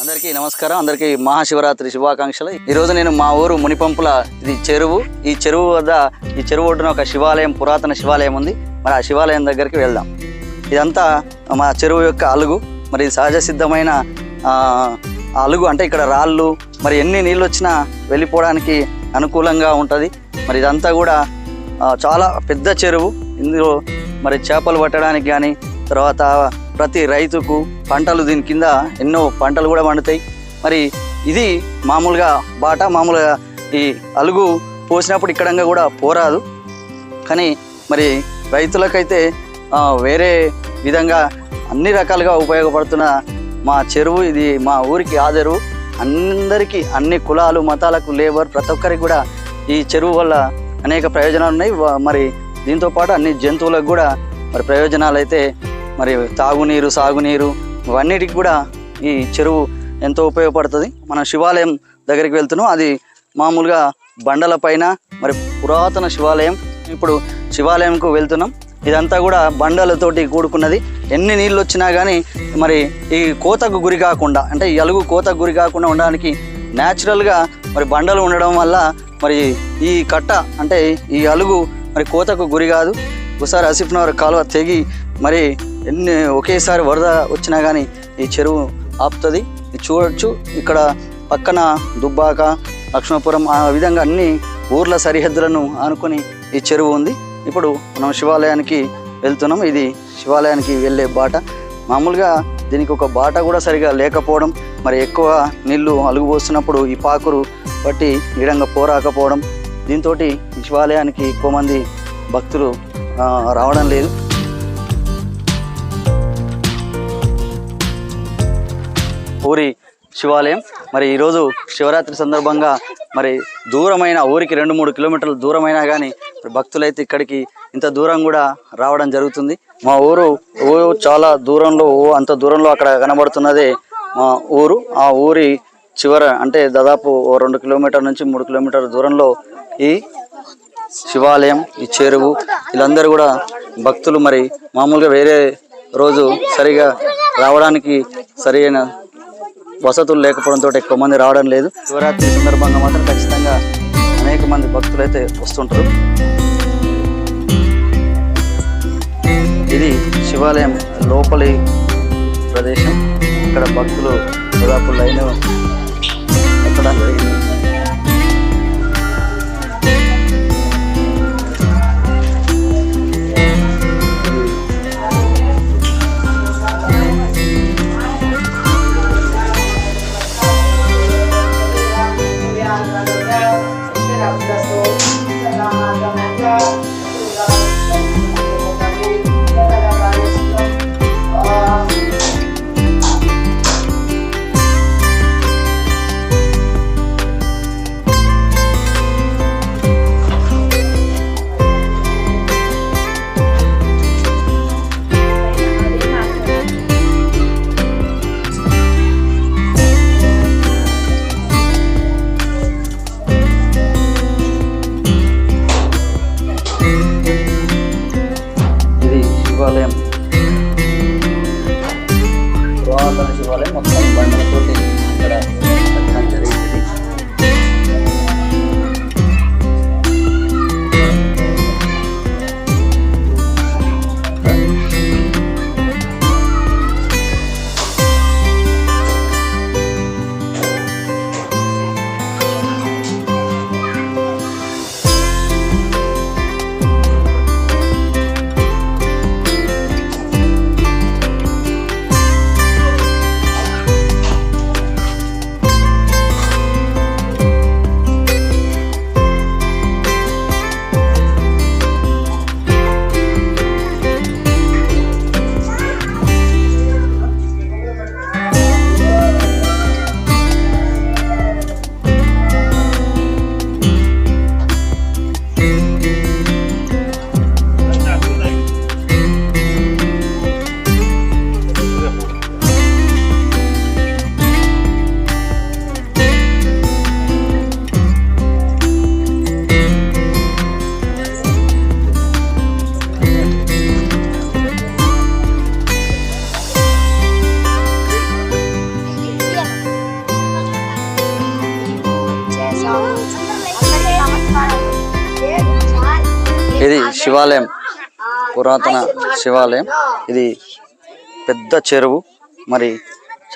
అందరికీ నమస్కారం. అందరికీ మహాశివరాత్రి శుభాకాంక్షలు. ఈరోజు నేను మా ఊరు మునిపంపుల ఇది చెరువు. ఈ చెరువు వద్ద ఈ చెరువు ఒడ్డున ఒక శివాలయం పురాతన శివాలయం ఉంది. మరి ఆ శివాలయం దగ్గరికి వెళ్దాం. ఇదంతా మా చెరువు యొక్క అలుగు. మరి సహజ సిద్ధమైన అలుగు. అంటే ఇక్కడ రాళ్ళు మరి ఎన్ని నీళ్ళు వచ్చినా వెళ్ళిపోవడానికి అనుకూలంగా ఉంటుంది. మరి ఇదంతా కూడా చాలా పెద్ద చెరువు. ఇందులో మరి చేపలు పట్టడానికి కానీ తర్వాత ప్రతి రైతుకు పంటలు దీని కింద ఎన్నో పంటలు కూడా పండుతాయి. మరి ఇది మామూలుగా బాట మామూలుగా ఈ అలుగు పోసినప్పుడు ఇక్కడంగా కూడా పోరాదు. కానీ మరి రైతులకైతే వేరే విధంగా అన్ని రకాలుగా ఉపయోగపడుతున్న మా చెరువు ఇది మా ఊరికి ఆదరు. అందరికీ అన్ని కులాలు మతాలకు లేబర్ ప్రతి ఒక్కరికి కూడా ఈ చెరువు వల్ల అనేక ప్రయోజనాలు ఉన్నాయి. మరి దీంతో పాటు అన్ని జంతువులకు కూడా మరి ప్రయోజనాలు అయితే మరి తాగునీరు సాగునీరు ఇవన్నిటికి కూడా ఈ చెరువు ఎంతో ఉపయోగపడుతుంది. మనం శివాలయం దగ్గరికి వెళ్తున్నాం. అది మామూలుగా బండల పైన మరి పురాతన శివాలయం. ఇప్పుడు శివాలయంకు వెళ్తున్నాం. ఇదంతా కూడా బండలతోటి కూడుకున్నది. ఎన్ని నీళ్ళు వచ్చినా కానీ మరి ఈ కోతకు గురి కాకుండా అంటే ఈ అలుగు కోతకు గురి కాకుండా ఉండడానికి న్యాచురల్గా మరి బండలు ఉండడం వల్ల మరి ఈ కట్ట అంటే ఈ అలుగు మరి కోతకు గురి కాదు. ఒకసారి అసిఫ్నవర్ కాలువ తెగి మరి ఎన్ని ఒకేసారి వరద వచ్చినా కానీ ఈ చెరువు ఆపుతుంది. చూడొచ్చు. ఇక్కడ పక్కన దుబ్బాక లక్ష్మణపురం ఆ విధంగా అన్ని ఊర్ల సరిహద్దులను ఆనుకొని ఈ చెరువు ఉంది. ఇప్పుడు మనం శివాలయానికి వెళ్తున్నాం. ఇది శివాలయానికి వెళ్ళే బాట. మామూలుగా దీనికి ఒక బాట కూడా సరిగా లేకపోవడం మరి ఎక్కువ నీళ్ళు అలుగుపోస్తున్నప్పుడు ఈ పాకురు బట్టి ఈడంగా పోరాకపోవడం దీంతో శివాలయానికి ఎక్కువ మంది భక్తులు రావడం లేదు. ఊరి శివాలయం. మరి ఈరోజు శివరాత్రి సందర్భంగా మరి దూరమైన ఊరికి రెండు మూడు కిలోమీటర్ల దూరమైనా కానీ భక్తులైతే ఇక్కడికి ఇంత దూరం కూడా రావడం జరుగుతుంది. మా ఊరు ఊరు చాలా దూరంలో అంత దూరంలో అక్కడ కనబడుతున్నదే మా ఊరు. ఆ ఊరి చివర అంటే దాదాపు ఓ రెండు కిలోమీటర్ నుంచి మూడు కిలోమీటర్ల దూరంలో ఈ శివాలయం ఈ చెరువు వీళ్ళందరూ కూడా భక్తులు మరి మామూలుగా వేరే రోజు సరిగా రావడానికి సరైన వసతులు లేకపోవడంతో ఎక్కువ మంది రావడం లేదు. శివరాత్రి సందర్భంగా మాత్రం ఖచ్చితంగా అనేక మంది భక్తులు అయితే వస్తుంటారు. ఇది శివాలయం లోపలి ప్రదేశం. ఇక్కడ భక్తులు దాదాపు లైన్ ఎక్కడం జరిగింది. శివాలయం పురాతన శివాలయం. ఇది పెద్ద చెరువు. మరి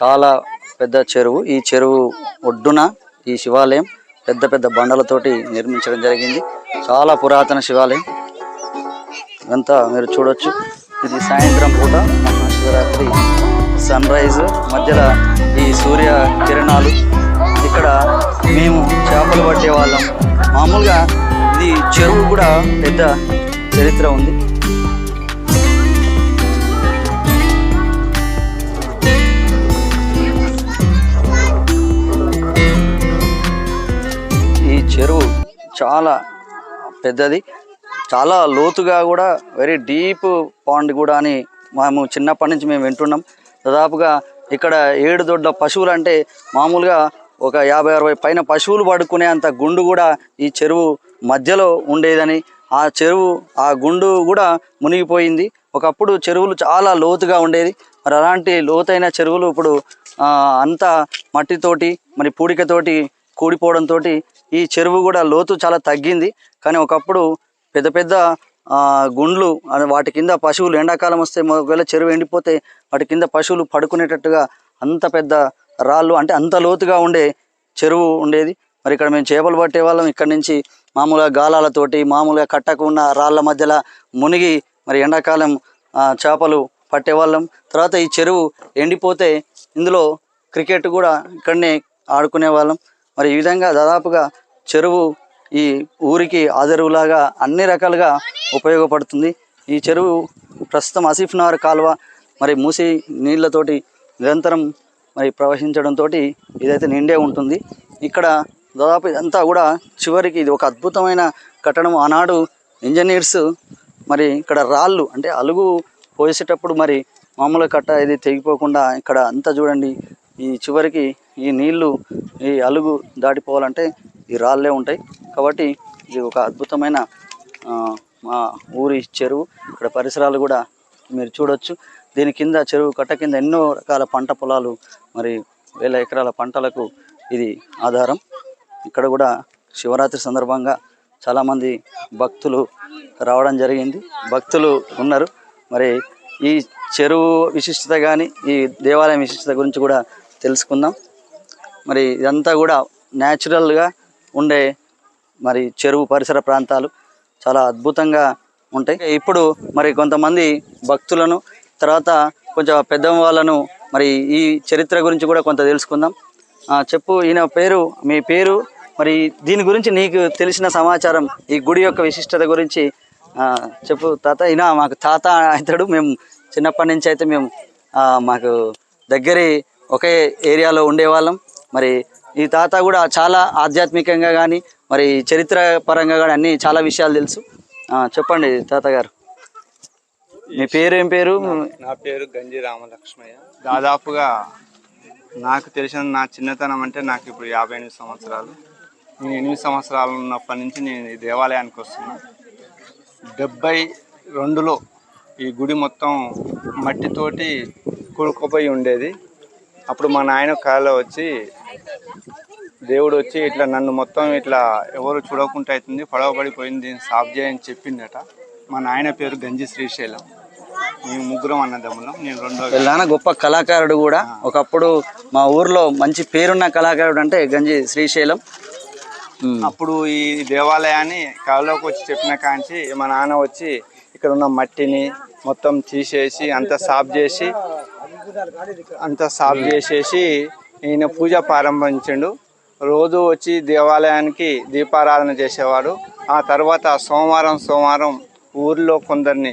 చాలా పెద్ద చెరువు. ఈ చెరువు ఒడ్డున ఈ శివాలయం పెద్ద పెద్ద బండలతోటి నిర్మించడం జరిగింది. చాలా పురాతన శివాలయం. ఇదంతా మీరు చూడొచ్చు. ఇది సాయంత్రం పూట మహాశివరాత్రి సన్ రైజ్. మధ్యలో ఈ సూర్య కిరణాలు. ఇక్కడ మేము చేపలు పట్టే వాళ్ళం. మామూలుగా ఇది చెరువు కూడా పెద్ద చరిత్ర ఉంది. ఈ చెరువు చాలా పెద్దది. చాలా లోతుగా కూడా వెరీ డీప్ పాండ్ కూడా అని మేము చిన్నప్పటి నుంచి మేము వింటున్నాం. దాదాపుగా ఇక్కడ ఏడు దొడ్ల పశువులు అంటే మామూలుగా ఒక యాభై అరవై పైన పశువులు పడుకునే అంత గుండు కూడా ఈ చెరువు మధ్యలో ఉండేదని ఆ చెరువు ఆ గుండు కూడా మునిగిపోయింది. ఒకప్పుడు చెరువులు చాలా లోతుగా ఉండేది. మరి అలాంటి లోతైన చెరువులు ఇప్పుడు అంతా మట్టితోటి మరి పూడికతోటి కూడిపోవడంతో ఈ చెరువు కూడా లోతు చాలా తగ్గింది. కానీ ఒకప్పుడు పెద్ద పెద్ద గుండ్లు వాటి కింద పశువులు ఎండాకాలం వస్తే ఒకవేళ చెరువు ఎండిపోతే వాటి కింద పశువులు పడుకునేటట్టుగా అంత పెద్ద రాళ్ళు అంటే అంత లోతుగా ఉండే చెరువు ఉండేది. మరి ఇక్కడ మేము చేపలు పట్టే వాళ్ళం. ఇక్కడ నుంచి మామూలుగా గాలాలతోటి మామూలుగా కట్టకు ఉన్న రాళ్ళ మధ్యలో మునిగి మరి ఎండాకాలం చేపలు పట్టేవాళ్ళం. తర్వాత ఈ చెరువు ఎండిపోతే ఇందులో క్రికెట్ కూడా ఇక్కడనే ఆడుకునే వాళ్ళం మరి ఈ విధంగా దాదాపుగా చెరువు ఈ ఊరికి ఆదరువులాగా అన్ని రకాలుగా ఉపయోగపడుతుంది. ఈ చెరువు ప్రస్తుతం ఆసిఫ్నగర్ కాలువ మరి మూసి నీళ్ళతోటి నిరంతరం మరి ప్రవహించడంతో ఇదైతే నిండే ఉంటుంది. ఇక్కడ దాదాపు ఇదంతా కూడా చివరికి ఇది ఒక అద్భుతమైన కట్టడం. ఆనాడు ఇంజనీర్స్ మరి ఇక్కడ రాళ్ళు అంటే అలుగు పోసేటప్పుడు మరి మామూలు కట్ట ఇది తెగిపోకుండా ఇక్కడ అంతా చూడండి ఈ చివరికి ఈ నీళ్ళు ఈ అలుగు దాటిపోవాలంటే ఈ రాళ్ళే ఉంటాయి. కాబట్టి ఇది ఒక అద్భుతమైన మా ఊరి చెరువు. ఇక్కడ పరిసరాలు కూడా మీరు చూడొచ్చు. దీని కింద చెరువు కట్ట కింద ఎన్నో రకాల పంట పొలాలు మరి వేల ఎకరాల పంటలకు ఇది ఆధారం. ఇక్కడ కూడా శివరాత్రి సందర్భంగా చాలామంది భక్తులు రావడం జరిగింది. భక్తులు ఉన్నారు. మరి ఈ చెరువు విశిష్టత కానీ ఈ దేవాలయం విశిష్టత గురించి కూడా తెలుసుకుందాం. మరి ఇదంతా కూడా న్యాచురల్గా ఉండే మరి చెరువు పరిసర ప్రాంతాలు చాలా అద్భుతంగా ఉంటాయి. ఇప్పుడు మరి కొంతమంది భక్తులను తర్వాత కొంచెం పెద్ద వాళ్ళను మరి ఈ చరిత్ర గురించి కూడా కొంత తెలుసుకుందాం. చెప్పు ఈయన పేరు మీ పేరు మరి దీని గురించి నీకు తెలిసిన సమాచారం ఈ గుడి యొక్క విశిష్టత గురించి చెప్పు తాత ఈయన మాకు తాత అవుతాడు మేము చిన్నప్పటి నుంచి అయితే మేము మాకు దగ్గరి ఒకే ఏరియాలో ఉండేవాళ్ళం. మరి ఈ తాత కూడా చాలా ఆధ్యాత్మికంగా కానీ మరి చరిత్ర పరంగా కానీ అన్ని చాలా విషయాలు తెలుసు. చెప్పండి తాతగారు. మీ పేరు ఏం పేరు? నా పేరు గంజి రామలక్ష్మయ్య. దాదాపుగా నాకు తెలిసిన నా చిన్నతనం అంటే నాకు ఇప్పుడు యాభై ఎనిమిది సంవత్సరాలు. నేను ఎనిమిది సంవత్సరాలు ఉన్నప్పటి నుంచి నేను ఈ దేవాలయానికి వస్తున్నా. డెబ్బై రెండులో ఈ గుడి మొత్తం మట్టితోటి కూడుకుపోయి ఉండేది. అప్పుడు మా నాయన కాలో వచ్చి దేవుడు వచ్చి ఇట్లా నన్ను మొత్తం ఇట్లా ఎవరు చూడకుండా అవుతుంది పడవబడిపోయింది దీన్ని సాఫ్ చేయని చెప్పిందట. మా నాయన పేరు గంజి శ్రీశైలం. మేము ముగ్గురం అన్నదమ్ములం. నేను రెండో వీళ్ళ గొప్ప కళాకారుడు కూడా. ఒకప్పుడు మా ఊర్లో మంచి పేరున్న కళాకారుడు అంటే గంజి శ్రీశైలం. అప్పుడు ఈ దేవాలయాన్ని కళలోకి వచ్చి చెప్పిన కాంచి మా నాన్న వచ్చి ఇక్కడ ఉన్న మట్టిని మొత్తం తీసేసి అంత సాఫ్ చేసి అంత సాఫ్ చేసేసి ఈయన పూజ ప్రారంభించిండు. రోజు వచ్చి దేవాలయానికి దీపారాధన చేసేవాడు. ఆ తర్వాత సోమవారం సోమవారం ఊర్లో కొందరిని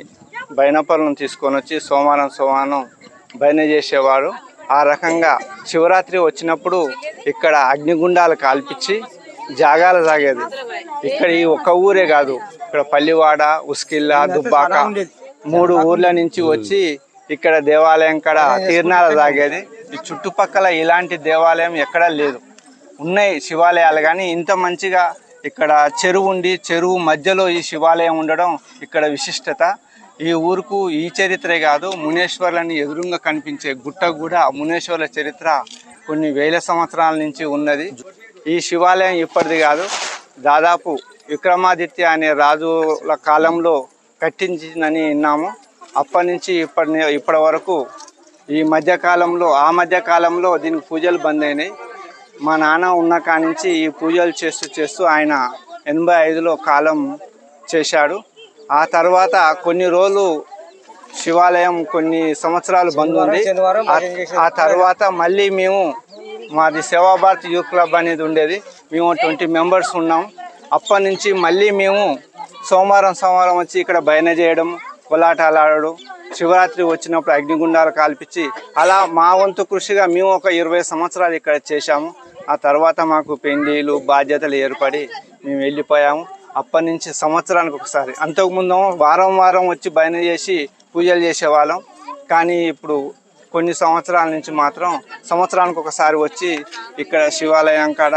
బైనపరులను తీసుకొని వచ్చి సోమవారం సోమవారం బయన చేసేవాడు ఆ రకంగా శివరాత్రి వచ్చినప్పుడు ఇక్కడ అగ్నిగుండాలు కాల్పించి జాగాలు సాగేది. ఇక్కడ ఈ ఒక్క ఊరే కాదు ఇక్కడ పల్లివాడ ఉస్కిల్లా దుబ్బాక మూడు ఊర్ల నుంచి వచ్చి ఇక్కడ దేవాలయం కాడ తీర్నాలు సాగేది. ఈ చుట్టుపక్కల ఇలాంటి దేవాలయం ఎక్కడా లేదు. ఉన్నాయి శివాలయాలు కానీ ఇంత మంచిగా ఇక్కడ చెరువు ఉండి చెరువు మధ్యలో ఈ శివాలయం ఉండడం ఇక్కడ విశిష్టత. ఈ ఊరుకు ఈ చరిత్రే కాదు మునేశ్వర్లని ఎదురుగా కనిపించే గుట్ట కూడా మునేశ్వర్ల చరిత్ర కొన్ని వేల సంవత్సరాల నుంచి ఉన్నది. ఈ శివాలయం ఇప్పటిది కాదు దాదాపు విక్రమాదిత్య అనే రాజుల కాలంలో కట్టించిందని విన్నాము. అప్పటి నుంచి ఇప్పటి ఇప్పటి వరకు ఈ మధ్యకాలంలో ఆ మధ్యకాలంలో దీనికి పూజలు బంద్ అయినాయి. మా నాన్న ఉన్న కానించి నుంచి ఈ పూజలు చేస్తూ చేస్తూ ఆయన ఎనభై ఐదులో కాలం చేశాడు. ఆ తర్వాత కొన్ని రోజులు శివాలయం కొన్ని సంవత్సరాలు బంద్ ఉంది. ఆ- తర్వాత మళ్ళీ మేము మాది సేవాభారత్ యూత్ క్లబ్ అనేది ఉండేది. మేము ట్వంటీ మెంబర్స్ ఉన్నాం. అప్పటి నుంచి మళ్ళీ మేము సోమవారం సోమవారం వచ్చి ఇక్కడ భజన చేయడం కోలాటాలు ఆడడం శివరాత్రి వచ్చినప్పుడు అగ్నిగుండాలు కాల్పించి అలా మా వంతు కృషిగా మేము ఒక ఇరవై సంవత్సరాలు ఇక్కడ చేశాము. ఆ తర్వాత మాకు పెళ్ళిళ్ళు బాధ్యతలు ఏర్పడి మేము వెళ్ళిపోయాము. అప్పటి నుంచి సంవత్సరానికి ఒకసారి. అంతకుముందు వారం వారం వచ్చి బయన చేసి పూజలు చేసేవాళ్ళం. కానీ ఇప్పుడు కొన్ని సంవత్సరాల నుంచి మాత్రం సంవత్సరానికి ఒకసారి వచ్చి ఇక్కడ శివాలయం కాడ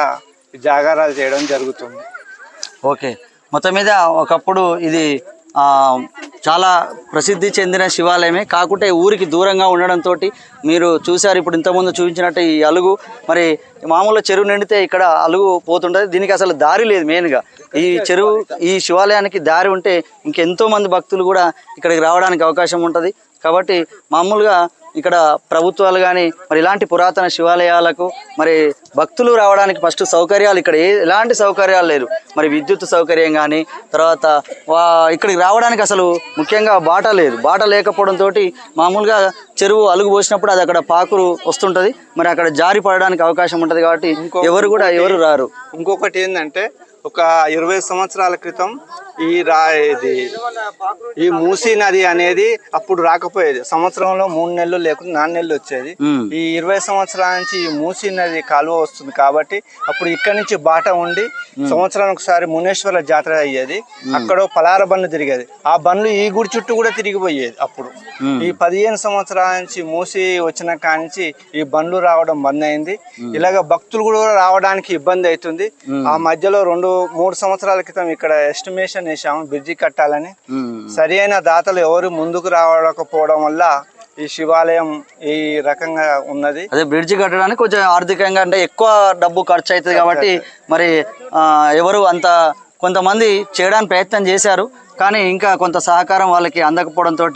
జాగారాలు చేయడం జరుగుతుంది. ఓకే. మొత్తం మీద ఒకప్పుడు ఇది చాలా ప్రసిద్ధి చెందిన శివాలయమే. కాకుంటే ఊరికి దూరంగా ఉండడంతో మీరు చూశారు. ఇప్పుడు ఇంతకుముందు చూపించినట్టు ఈ అలుగు మరి మామూలు చెరువు నిండితే ఇక్కడ అలుగు పోతుంటుంది. దీనికి అసలు దారి లేదు మెయిన్గా ఈ చెరువు ఈ శివాలయానికి దారి ఉంటే ఇంకెంతో మంది భక్తులు కూడా ఇక్కడికి రావడానికి అవకాశం ఉంటుంది. కాబట్టి మామూలుగా ఇక్కడ ప్రభుత్వాలు కానీ మరి ఇలాంటి పురాతన శివాలయాలకు మరి భక్తులు రావడానికి ఫస్ట్ సౌకర్యాలు ఇక్కడ ఏ ఎలాంటి సౌకర్యాలు లేరు. మరి విద్యుత్ సౌకర్యం కానీ తర్వాత వా ఇక్కడికి రావడానికి అసలు ముఖ్యంగా బాట లేదు. బాట లేకపోవడంతో మామూలుగా చెరువు అలుగు పోసినప్పుడు అది అక్కడ పాకురు వస్తుంటుంది. మరి అక్కడ జారి పడడానికి అవకాశం ఉంటుంది కాబట్టి ఎవరు కూడా ఎవరు రారు. ఇంకొకటి ఏంటంటే ఒక ఇరవై సంవత్సరాల క్రితం ఈ రా ఇది ఈ మూసీ నది అనేది అప్పుడు రాకపోయేది. సంవత్సరంలో మూడు నెలలు లేకుండా నాలుగు నెలలు వచ్చేది. ఈ ఇరవై సంవత్సరాల నుంచి ఈ మూసీ నది కాలువ వస్తుంది కాబట్టి అప్పుడు ఇక్కడి నుంచి బాట ఉండి సంవత్సరానికి ఒకసారి మునేశ్వర జాతర అయ్యేది. అక్కడ పలార బండ్లు తిరిగేది. ఆ బండ్లు ఈ గుడి చుట్టూ కూడా తిరిగిపోయేది అప్పుడు. ఈ పదిహేను సంవత్సరాల నుంచి మూసి వచ్చిన కానించి ఈ బండ్లు రావడం బంద్ అయింది. ఇలాగ భక్తులు కూడా రావడానికి ఇబ్బంది అవుతుంది. ఆ మధ్యలో రెండు మూడు సంవత్సరాల క్రితం ఇక్కడ ఎస్టిమేషన్ వేసాము బ్రిడ్జి కట్టాలని. సరి అయిన దాతలు ఎవరు ముందుకు రావకపోవడం వల్ల ఈ శివాలయం ఈ రకంగా ఉన్నది. అదే బ్రిడ్జ్ కట్టడానికి కొంచెం ఆర్థికంగా అంటే ఎక్కువ డబ్బు ఖర్చు అవుతుంది. కాబట్టి మరి ఆ, ఎవరు అంత కొంతమంది చేయడానికి ప్రయత్నం చేశారు. కానీ ఇంకా కొంత సహకారం వాళ్ళకి అందకపోవడంతో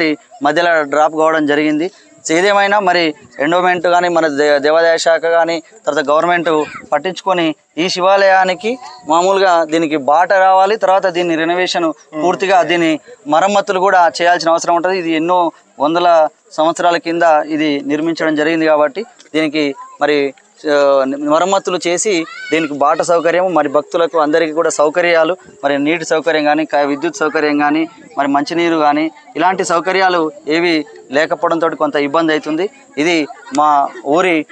మధ్యలో డ్రాప్ కావడం జరిగింది. ఏదేమైనా మరి ఎండోమెంట్ కానీ మన దే- దేవాదాయ శాఖ కానీ తర్వాత గవర్నమెంట్ పట్టించుకొని ఈ శివాలయానికి మామూలుగా దీనికి బాట రావాలి తర్వాత దీన్ని రెనోవేషన్ పూర్తిగా దీని మరమ్మతులు కూడా చేయాల్సిన అవసరం ఉంటుంది. ఇది ఎన్నో వందల సంవత్సరాల కింద ఇది నిర్మించడం జరిగింది కాబట్టి దీనికి మరి మరమ్మతులు చేసి దీనికి బాట సౌకర్యం మరి భక్తులకు అందరికీ కూడా సౌకర్యాలు మరి నీటి సౌకర్యం కానీ విద్యుత్ సౌకర్యం కానీ మరి మంచినీరు కానీ ఇలాంటి సౌకర్యాలు ఏవి లేకపోవడంతో కొంత ఇబ్బంది అవుతుంది. ఇది మా ఊరి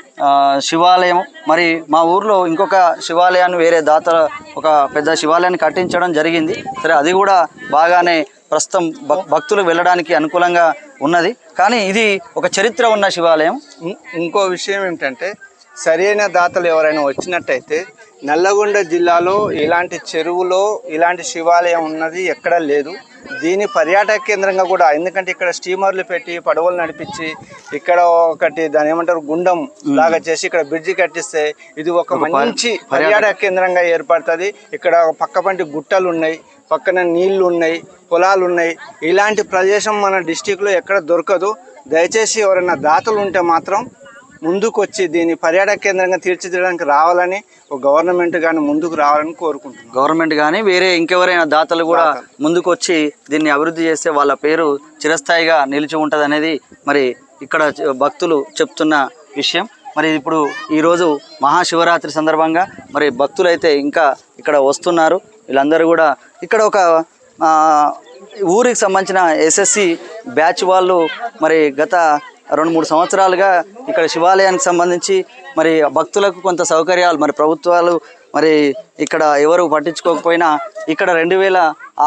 శివాలయం. మరి మా ఊర్లో ఇంకొక శివాలయాన్ని వేరే దాత ఒక పెద్ద శివాలయాన్ని కట్టించడం జరిగింది. సరే అది కూడా బాగానే ప్రస్తుతం భక్- భక్తులు వెళ్ళడానికి అనుకూలంగా ఉన్నది. కానీ ఇది ఒక చరిత్ర ఉన్న శివాలయం. ఇంకో విషయం ఏమిటంటే సరైన దాతలు ఎవరైనా వచ్చినట్టయితే నల్లగొండ జిల్లాలో ఇలాంటి చెరువులో ఇలాంటి శివాలయం ఉన్నది ఎక్కడా లేదు. దీని పర్యాటక కేంద్రంగా కూడా ఎందుకంటే ఇక్కడ స్టీమర్లు పెట్టి పడవలు నడిపించి ఇక్కడ ఒకటి దాని ఏమంటారు గుండం లాగా చేసి ఇక్కడ బ్రిడ్జి కట్టిస్తే ఇది ఒక మంచి పర్యాటక కేంద్రంగా ఏర్పడుతుంది. ఇక్కడ పక్కపంటి గుట్టలు ఉన్నాయి పక్కన నీళ్ళు ఉన్నాయి పొలాలు ఉన్నాయి ఇలాంటి ప్రదేశం మన డిస్టిక్లో ఎక్కడ దొరకదు. దయచేసి ఎవరైనా దాతలు ఉంటే మాత్రం ముందుకు వచ్చి దీన్ని పర్యాటక కేంద్రంగా తీర్చిదిద్దడానికి రావాలని ఒక గవర్నమెంట్ కానీ ముందుకు రావాలని కోరుకుంటున్నాం. గవర్నమెంట్ కానీ వేరే ఇంకెవరైనా దాతలు కూడా ముందుకు వచ్చి దీన్ని అభివృద్ధి చేస్తే వాళ్ళ పేరు చిరస్థాయిగా నిలిచి ఉంటుంది అనేది మరి ఇక్కడ భక్తులు చెప్తున్న విషయం. మరి ఇప్పుడు ఈరోజు మహాశివరాత్రి సందర్భంగా మరి భక్తులు అయితే ఇంకా ఇక్కడ వస్తున్నారు. వీళ్ళందరూ కూడా ఇక్కడ ఒక ఊరికి సంబంధించిన ఎస్ఎస్సి బ్యాచ్ వాళ్ళు మరి గత రెండు మూడు సంవత్సరాలుగా ఇక్కడ శివాలయానికి సంబంధించి మరి భక్తులకు కొంత సౌకర్యాలు మరి ప్రభుత్వాలు మరి ఇక్కడ ఎవరు పట్టించుకోకపోయినా ఇక్కడ రెండు వేల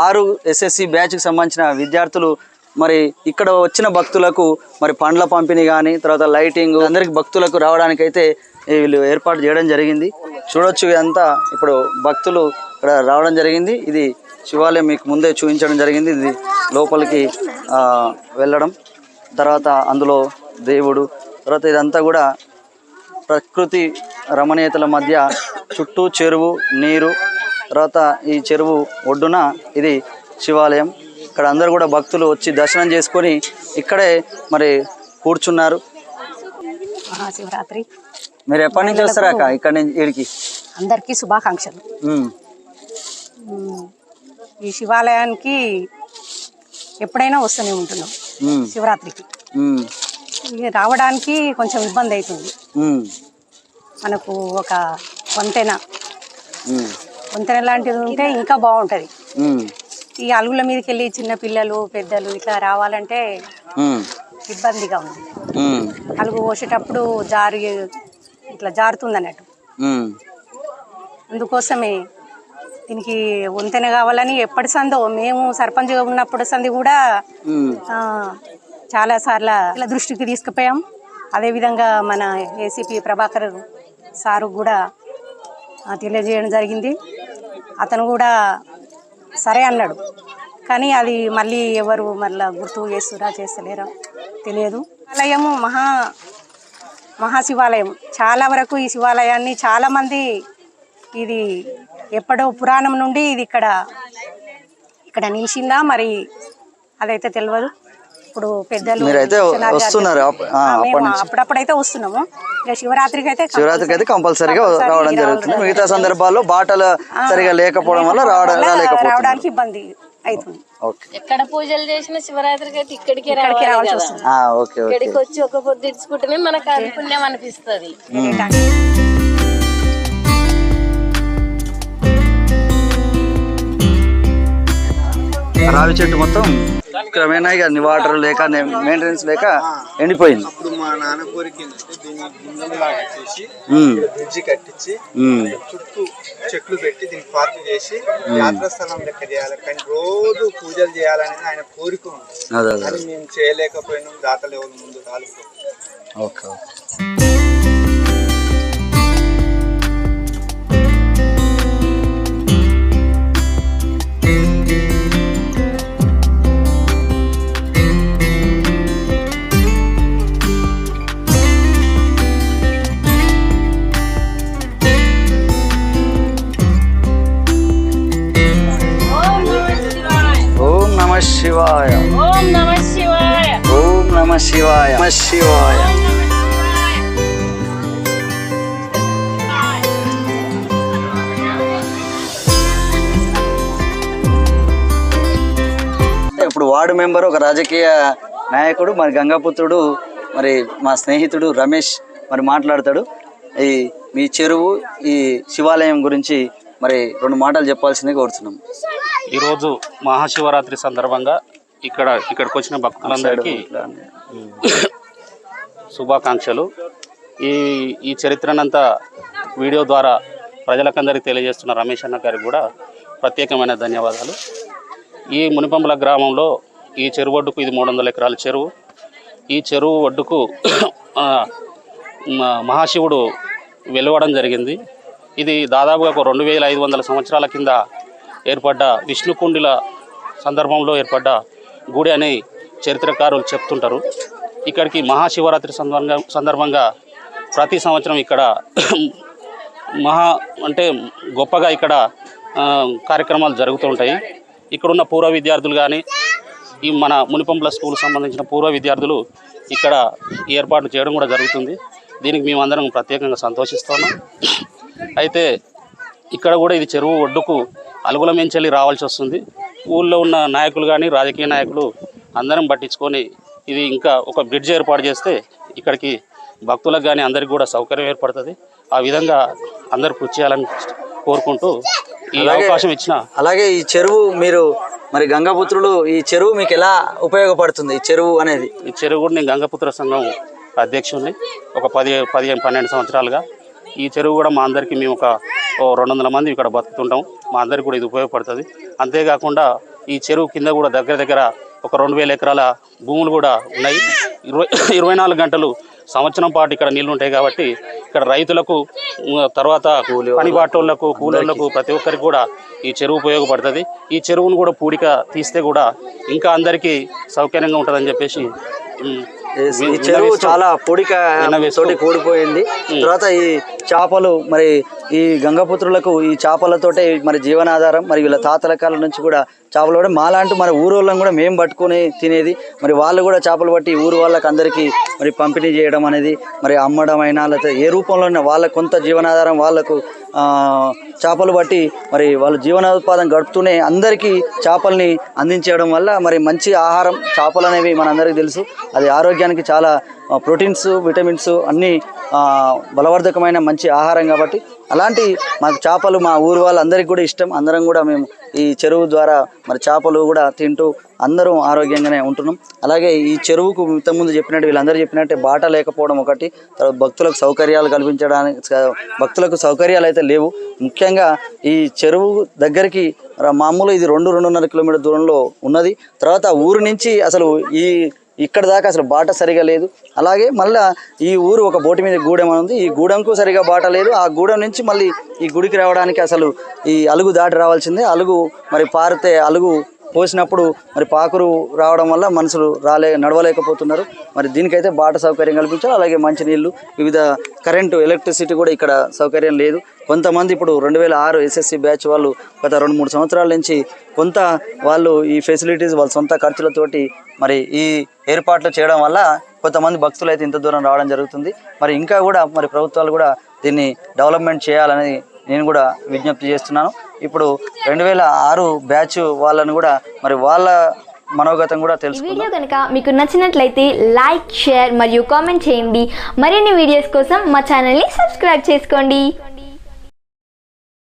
ఆరు ఎస్ఎస్సి బ్యాచ్కి సంబంధించిన విద్యార్థులు మరి ఇక్కడ వచ్చిన భక్తులకు మరి పండ్ల పంపిణీ కానీ తర్వాత లైటింగ్ అందరికి భక్తులకు రావడానికైతే వీళ్ళు ఏర్పాటు చేయడం జరిగింది. చూడొచ్చు ఇదంతా. ఇప్పుడు భక్తులు ఇక్కడ రావడం జరిగింది. ఇది శివాలయం మీకు ముందే చూపించడం జరిగింది. ఇది లోపలికి వెళ్ళడం. తర్వాత అందులో దేవుడు తర్వాత ఇదంతా కూడా ప్రకృతి రమణీయతల మధ్య చుట్టూ చెరువు నీరు తర్వాత ఈ చెరువు ఒడ్డున ఇది శివాలయం. ఇక్కడ అందరూ కూడా భక్తులు వచ్చి దర్శనం చేసుకొని ఇక్కడే మరి కూర్చున్నారు. మహాశివరాత్రి. మీరు ఎప్పటి నుంచి వస్తారా అక్క? ఇక్కడ నుంచి వీడికి అందరికీ శుభాకాంక్షలు. ఈ శివాలయానికి ఎప్పుడైనా వస్తూనే ఉంటున్నాం. శివరాత్రికి. రావడానికి కొంచెం ఇబ్బంది అవుతుంది మనకు ఒక వంతెన. వంతెన లాంటిది ఉంటే ఇంకా బాగుంటుంది. ఈ అలుగుల మీదకి వెళ్ళి చిన్న పిల్లలు పెద్దలు ఇట్లా రావాలంటే ఇబ్బందిగా ఉంది. అలుగు పోసేటప్పుడు జారి ఇట్లా జారుతుంది అన్నట్టు అందుకోసమే దీనికి వంతెన కావాలని ఎప్పటి సందో మేము సర్పంచ్గా ఉన్నప్పుడు సంది కూడా చాలా సార్లు ఇలా దృష్టికి తీసుకుపోయాం. అదేవిధంగా మన ఏసీపీ ప్రభాకర్ సారు కూడా తెలియజేయడం జరిగింది. అతను కూడా సరే అన్నాడు. కానీ అది మళ్ళీ ఎవరు మళ్ళీ గుర్తు చేస్తురా చేస్తలేరా తెలియదు. ఆలయము మహా మహాశివాలయం. చాలా వరకు ఈ శివాలయాన్ని చాలామంది ఇది ఎప్పుడో పురాణం నుండి ఇది ఇక్కడ ఇక్కడ నిలిచిందా? మరి అదైతే తెలియదు ఇప్పుడు పెద్దలు వస్తున్నారు. అప్పుడప్పుడైతే వస్తున్నాము. ఇక శివరాత్రికి అయితే శివరాత్రికి అయితే కంపల్సరీగా కంపల్సరీ రావడం జరుగుతుంది. మిగతా సందర్భాల్లో బాటలు సరిగా లేకపోవడం వల్ల రావడానికి ఇబ్బంది అవుతుంది. ఓకే. ఎక్కడ పూజలు చేసినా శివరాత్రికి అయితే ఇక్కడికి ఇక్కడికి రావాలి రావాల్సి వస్తుంది. ఆ, ఓకే ఓకే. ఇక్కడికి వచ్చి ఒక పొద్దు ఇచ్చుకుంటేనే మనకు పుణ్యం అనిపిస్తుంది. రావి చెట్టు మొత్తం క్రమేణా ఇక వాటర్ లేక మెయింటెనెన్స్ లేక ఎండిపోయింది. మా నాన్న కోరిక బ్రిడ్జి కట్టించి చుట్టూ చెట్లు పెట్టి దీన్ని పార్క్ చేసి యాత్రా స్థలం లెక్క చేయాలి. కానీ రోజు పూజలు చేయాలనేది ఆయన కోరిక ఉంది. అది మేము చేయలేకపోయినాం దాతలు ఎవరు ముందు రాలేదు ఓకే. శివాయ. ఓం నమ శివాయ. ఓం నమ శివాయ. నమ శివాయ. ఇప్పుడు వార్డు మెంబర్ ఒక రాజకీయ నాయకుడు మరి గంగాపుత్రుడు మరి మా స్నేహితుడు రమేష్ మరి మాట్లాడతాడు. ఈ మీ చెరువు ఈ శివాలయం గురించి మరి రెండు మాటలు చెప్పాల్సిందిగా కోరుతున్నాం. ఈరోజు మహాశివరాత్రి సందర్భంగా ఇక్కడ ఇక్కడికి వచ్చిన భక్తులందరికీ శుభాకాంక్షలు. ఈ ఈ చరిత్రనంతా వీడియో ద్వారా ప్రజలకందరికీ తెలియజేస్తున్న రమేష్ అన్న గారికి కూడా ప్రత్యేకమైన ధన్యవాదాలు. ఈ మునిపంబల గ్రామంలో ఈ చెరువు ఒడ్డుకు ఇది మూడు వందల ఎకరాల చెరువు. ఈ చెరువు ఒడ్డుకు మహాశివుడు వెలువడం జరిగింది. ఇది దాదాపుగా ఒక రెండు వేల ఐదు వందల సంవత్సరాల కింద ఏర్పడ్డ విష్ణుకుండిల సందర్భంలో ఏర్పడ్డ గుడి అని చరిత్రకారులు చెప్తుంటారు. ఇక్కడికి మహాశివరాత్రి సందర్భంగా సందర్భంగా ప్రతి సంవత్సరం ఇక్కడ మహా అంటే గొప్పగా ఇక్కడ కార్యక్రమాలు జరుగుతూ ఉంటాయి. ఇక్కడున్న పూర్వ విద్యార్థులు కానీ ఈ మన మునిపంపుల స్కూల్ సంబంధించిన పూర్వ విద్యార్థులు ఇక్కడ ఏర్పాటు చేయడం కూడా జరుగుతుంది. దీనికి మేమందరం ప్రత్యేకంగా సంతోషిస్తున్నాం. అయితే ఇక్కడ కూడా ఇది చెరువు ఒడ్డుకు అలుగుల రావాల్సి వస్తుంది. ఊళ్ళో ఉన్న నాయకులు కానీ రాజకీయ నాయకులు అందరం పట్టించుకొని ఇది ఇంకా ఒక బ్రిడ్జ్ ఏర్పాటు చేస్తే ఇక్కడికి భక్తులకు కానీ అందరికీ కూడా సౌకర్యం ఏర్పడుతుంది. ఆ విధంగా అందరూ కృషి చేయాలని కోరుకుంటూ ఈ అవకాశం ఇచ్చిన అలాగే ఈ చెరువు మీరు మరి గంగాపుత్రులు ఈ చెరువు మీకు ఎలా ఉపయోగపడుతుంది ఈ చెరువు అనేది? ఈ చెరువు కూడా నేను గంగపుత్ర సంఘం అధ్యక్షుడిని. ఒక పది పదిహేను పన్నెండు సంవత్సరాలుగా. ఈ చెరువు కూడా మా అందరికీ మేము ఒక ఓ రెండు వందల మంది ఇక్కడ బతుకుతుంటాం. మా అందరికీ కూడా ఇది ఉపయోగపడుతుంది. అంతేకాకుండా ఈ చెరువు కింద కూడా దగ్గర దగ్గర ఒక రెండు వేల ఎకరాల భూములు కూడా ఉన్నాయి. ఇరవై ఇరవై నాలుగు గంటలు సంవత్సరం పాటు ఇక్కడ నీళ్ళు ఉంటాయి కాబట్టి ఇక్కడ రైతులకు తర్వాత పనిబాటోళ్ళకు కూలోళ్ళకు ప్రతి ఒక్కరికి కూడా ఈ చెరువు ఉపయోగపడుతుంది. ఈ చెరువును కూడా పూడిక తీస్తే కూడా ఇంకా అందరికీ సౌకర్యంగా ఉంటుందని చెప్పేసి ఈ చెరువు చాలా పొడిక కూడిపోయింది. తర్వాత ఈ చేపలు మరి ఈ గంగపుత్రులకు ఈ చేపలతోటే మరి జీవనాధారం మరి వీళ్ళ తాతల కాలం నుంచి కూడా చేపలు పడి మాలాంటి మరి ఊరు కూడా మేము పట్టుకొని తినేది. మరి వాళ్ళు కూడా చేపలు పట్టి ఊరు వాళ్ళకి అందరికీ మరి పంపిణీ చేయడం అనేది మరి అమ్మడం అయినా లేకపోతే ఏ రూపంలో వాళ్ళ కొంత జీవనాధారం వాళ్ళకు చేపలు బట్టి మరి వాళ్ళు జీవనోత్పాదం గడుపుతూనే అందరికీ చేపల్ని అందించడం వల్ల మరి మంచి ఆహారం చేపలు అనేవి మనందరికీ తెలుసు. అది ఆరోగ్యానికి చాలా ప్రోటీన్స్ విటమిన్స్ అన్నీ బలవర్ధకమైన మంచి ఆహారం కాబట్టి అలాంటి మాకు చేపలు మా ఊరు వాళ్ళందరికీ కూడా ఇష్టం. అందరం కూడా మేము ఈ చెరువు ద్వారా మరి చేపలు కూడా తింటూ అందరం ఆరోగ్యంగానే ఉంటున్నాం. అలాగే ఈ చెరువుకు ముందు చెప్పినట్టు వీళ్ళందరూ చెప్పినట్టే బాట లేకపోవడం ఒకటి తర్వాత భక్తులకు సౌకర్యాలు కల్పించడానికి భక్తులకు సౌకర్యాలు అయితే లేవు. ముఖ్యంగా ఈ చెరువు దగ్గరికి మామూలు ఇది రెండు రెండున్నర కిలోమీటర్ దూరంలో ఉన్నది. తర్వాత ఊరు నుంచి అసలు ఈ ఇక్కడ దాకా అసలు బాట సరిగా లేదు. అలాగే మళ్ళా ఈ ఊరు ఒక బోటి మీద గూడెం అని ఉంది. ఈ గూడెంకు సరిగా బాట లేదు. ఆ గూడెం నుంచి మళ్ళీ ఈ గుడికి రావడానికి అసలు ఈ అలుగు దాటి రావాల్సిందే. అలుగు మరి పారితే అలుగు పోసినప్పుడు మరి పాకురు రావడం వల్ల మనుషులు రాలే నడవలేకపోతున్నారు. మరి దీనికైతే బాట సౌకర్యం కల్పించాలి అలాగే మంచినీళ్ళు వివిధ కరెంటు ఎలక్ట్రిసిటీ కూడా ఇక్కడ సౌకర్యం లేదు. కొంతమంది ఇప్పుడు రెండు వేల ఆరు ఎస్ఎస్సి బ్యాచ్ వాళ్ళు గత రెండు మూడు సంవత్సరాల నుంచి కొంత వాళ్ళు ఈ ఫెసిలిటీస్ వాళ్ళ సొంత ఖర్చులతోటి మరి ఈ ఏర్పాట్లు చేయడం వల్ల కొంతమంది భక్తులు అయితే ఇంత దూరం రావడం జరుగుతుంది. మరి ఇంకా కూడా మరి ప్రభుత్వాలు కూడా దీన్ని డెవలప్మెంట్ చేయాలని నేను కూడా విజ్ఞప్తి చేస్తున్నాను. ఇప్పుడు రెండు వేల ఆరు బ్యాచ్ వాళ్ళని కూడా మరి వాళ్ళ మనోగతం కూడా ఈ తెలుసుకుందాం. వీడియో కనుక మీకు నచ్చినట్లయితే లైక్ షేర్ మరియు కామెంట్ చేయండి. మరిన్ని వీడియోస్ కోసం మా ఛానల్ని సబ్స్క్రైబ్ చేసుకోండి.